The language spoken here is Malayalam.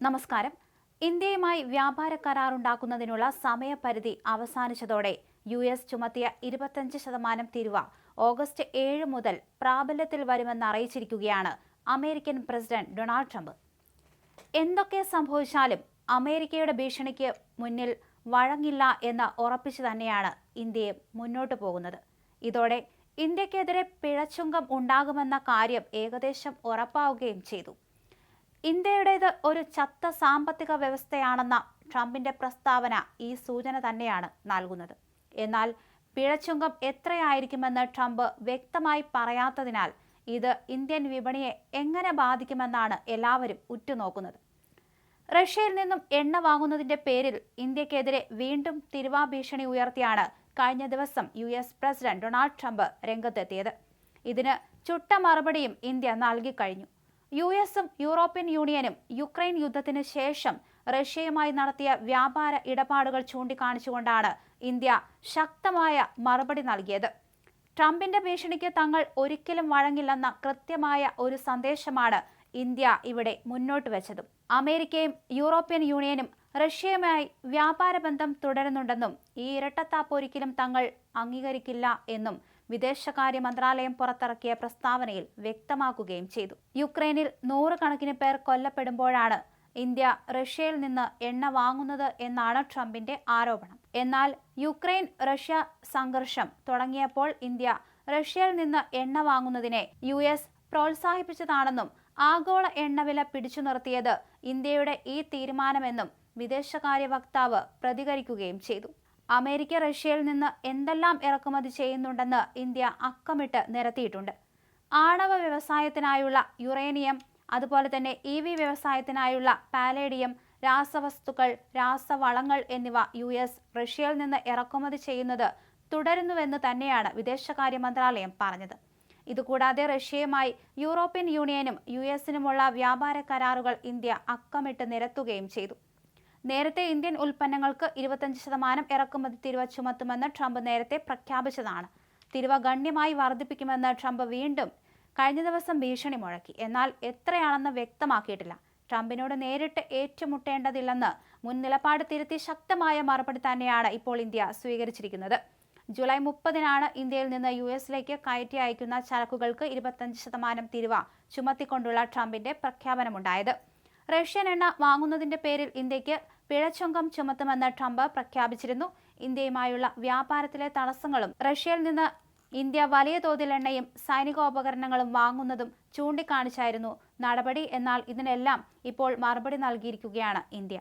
നമസ്കാരം. ഇന്ത്യയുമായി വ്യാപാര കരാറുണ്ടാക്കുന്നതിനുള്ള സമയപരിധി അവസാനിച്ചതോടെ യു എസ് ചുമത്തിയ ഇരുപത്തഞ്ച് ശതമാനം തീരുവ ഓഗസ്റ്റ് ഏഴ് മുതൽ പ്രാബല്യത്തിൽ വരുമെന്ന് അറിയിച്ചിരിക്കുകയാണ് അമേരിക്കൻ പ്രസിഡന്റ് ഡൊണാൾഡ് ട്രംപ്. എന്തൊക്കെ സംഭവിച്ചാലും അമേരിക്കയുടെ ഭീഷണിക്ക് മുന്നിൽ വഴങ്ങില്ല എന്ന് ഉറപ്പിച്ചു തന്നെയാണ് ഇന്ത്യയെ മുന്നോട്ടു പോകുന്നത്. ഇതോടെ ഇന്ത്യക്കെതിരെ പിഴച്ചുങ്കം ഉണ്ടാകുമെന്ന കാര്യം ഏകദേശം ഉറപ്പാവുകയും ചെയ്തു. ഇന്ത്യയുടേത് ഒരു ചത്ത സാമ്പത്തിക വ്യവസ്ഥയാണെന്ന ട്രംപിന്റെ പ്രസ്താവന ഈ സൂചന തന്നെയാണ് നൽകുന്നത്. എന്നാൽ പിഴച്ചുങ്കം എത്രയായിരിക്കുമെന്ന് ട്രംപ് വ്യക്തമായി പറയാത്തതിനാൽ ഇത് ഇന്ത്യൻ വിപണിയെ എങ്ങനെ ബാധിക്കുമെന്നാണ് എല്ലാവരും ഉറ്റുനോക്കുന്നത്. റഷ്യയിൽ നിന്നും എണ്ണ വാങ്ങുന്നതിന്റെ പേരിൽ ഇന്ത്യക്കെതിരെ വീണ്ടും തിരുവാ ഭീഷണി ഉയർത്തിയാണ് കഴിഞ്ഞ ദിവസം U S president Donald Trump രംഗത്തെത്തിയത്. ഇതിന് ചുട്ട മറുപടിയും ഇന്ത്യ നൽകിക്കഴിഞ്ഞു. യു എസും യൂറോപ്യൻ യൂണിയനും യുക്രൈൻ യുദ്ധത്തിന് ശേഷം റഷ്യയുമായി നടത്തിയ വ്യാപാര ഇടപാടുകൾ ചൂണ്ടിക്കാണിച്ചുകൊണ്ടാണ് ഇന്ത്യ ശക്തമായ മറുപടി നൽകിയത്. ട്രംപിന്റെ ഭീഷണിക്ക് തങ്ങൾ ഒരിക്കലും വഴങ്ങില്ലെന്ന കൃത്യമായ ഒരു സന്ദേശമാണ് ഇന്ത്യ ഇവിടെ മുന്നോട്ട് വെച്ചതും. അമേരിക്കയും യൂറോപ്യൻ യൂണിയനും റഷ്യയുമായി വ്യാപാര ബന്ധം തുടരുന്നുണ്ടെന്നും ഈ ഇരട്ടത്താപ്പ് ഒരിക്കലും തങ്ങൾ അംഗീകരിക്കില്ല എന്നും വിദേശകാര്യ മന്ത്രാലയം പുറത്തിറക്കിയ പ്രസ്താവനയിൽ വ്യക്തമാക്കുകയും ചെയ്തു. യുക്രൈനിൽ നൂറുകണക്കിന് പേർ കൊല്ലപ്പെടുമ്പോഴാണ് ഇന്ത്യ റഷ്യയിൽ നിന്ന് എണ്ണ വാങ്ങുന്നത് എന്നാണ് ട്രംപിന്റെ ആരോപണം. എന്നാൽ യുക്രൈൻ റഷ്യ സംഘർഷം തുടങ്ങിയപ്പോൾ ഇന്ത്യ റഷ്യയിൽ നിന്ന് എണ്ണ വാങ്ങുന്നതിനെ യു എസ് പ്രോത്സാഹിപ്പിച്ചതാണെന്നും ആഗോള എണ്ണവില പിടിച്ചു നിർത്തിയത് ഇന്ത്യയുടെ ഈ തീരുമാനമെന്നും വിദേശകാര്യ വക്താവ് പ്രതികരിക്കുകയും ചെയ്തു. അമേരിക്ക റഷ്യയിൽ നിന്ന് എന്തെല്ലാം ഇറക്കുമതി ചെയ്യുന്നുണ്ടെന്ന് ഇന്ത്യ അക്കമിട്ട് നിരത്തിയിട്ടുണ്ട്. ആണവ വ്യവസായത്തിനായുള്ള യുറേനിയം അതുപോലെ തന്നെ ഇ വി വ്യവസായത്തിനായുള്ള പാലേഡിയം രാസവസ്തുക്കൾ രാസവളങ്ങൾ എന്നിവ യു എസ് റഷ്യയിൽ നിന്ന് ഇറക്കുമതി ചെയ്യുന്നത് തുടരുന്നുവെന്ന് തന്നെയാണ് വിദേശകാര്യ മന്ത്രാലയം പറഞ്ഞത്. ഇതുകൂടാതെ റഷ്യയുമായി യൂറോപ്യൻ യൂണിയനും യു എസിനുമുള്ള വ്യാപാര കരാറുകൾ ഇന്ത്യ അക്കമിട്ട് നിരത്തുകയും ചെയ്തു. നേരത്തെ ഇന്ത്യൻ ഉൽപ്പന്നങ്ങൾക്ക് ഇരുപത്തഞ്ച് ശതമാനം ഇറക്കുമതി തിരുവ ചുമത്തുമെന്ന് ട്രംപ് നേരത്തെ പ്രഖ്യാപിച്ചതാണ്. തിരുവ ഗണ്യമായി വർദ്ധിപ്പിക്കുമെന്ന് ട്രംപ് വീണ്ടും കഴിഞ്ഞ ദിവസം ഭീഷണി മുഴക്കി. എന്നാൽ എത്രയാണെന്ന് വ്യക്തമാക്കിയിട്ടില്ല. ട്രംപിനോട് നേരിട്ട് ഏറ്റുമുട്ടേണ്ടതില്ലെന്ന് മുൻ നിലപാട് തിരുത്തി ശക്തമായ മറുപടി തന്നെയാണ് ഇപ്പോൾ ഇന്ത്യ സ്വീകരിച്ചിരിക്കുന്നത്. ജൂലൈ മുപ്പതിനാണ് ഇന്ത്യയിൽ നിന്ന് യു എസിലേക്ക് കയറ്റി അയക്കുന്ന ചരക്കുകൾക്ക് ഇരുപത്തഞ്ച് ശതമാനം തിരുവ ചുമത്തിക്കൊണ്ടുള്ള ട്രംപിന്റെ പ്രഖ്യാപനമുണ്ടായത്. റഷ്യൻ എണ്ണ വാങ്ങുന്നതിന്റെ പേരിൽ ഇന്ത്യയ്ക്ക് പിഴച്ചുങ്കം ചുമത്തുമെന്ന് ട്രംപ് പ്രഖ്യാപിച്ചിരുന്നു. ഇന്ത്യയുമായുള്ള വ്യാപാരത്തിലെ തടസ്സങ്ങളും റഷ്യയിൽ നിന്ന് ഇന്ത്യ വലിയ തോതിൽ എണ്ണയും സൈനികോപകരണങ്ങളും വാങ്ങുന്നതും ചൂണ്ടിക്കാണിച്ചായിരുന്നു നടപടി. എന്നാൽ ഇതിനെല്ലാം ഇപ്പോൾ മറുപടി നൽകിയിരിക്കുകയാണ് ഇന്ത്യ.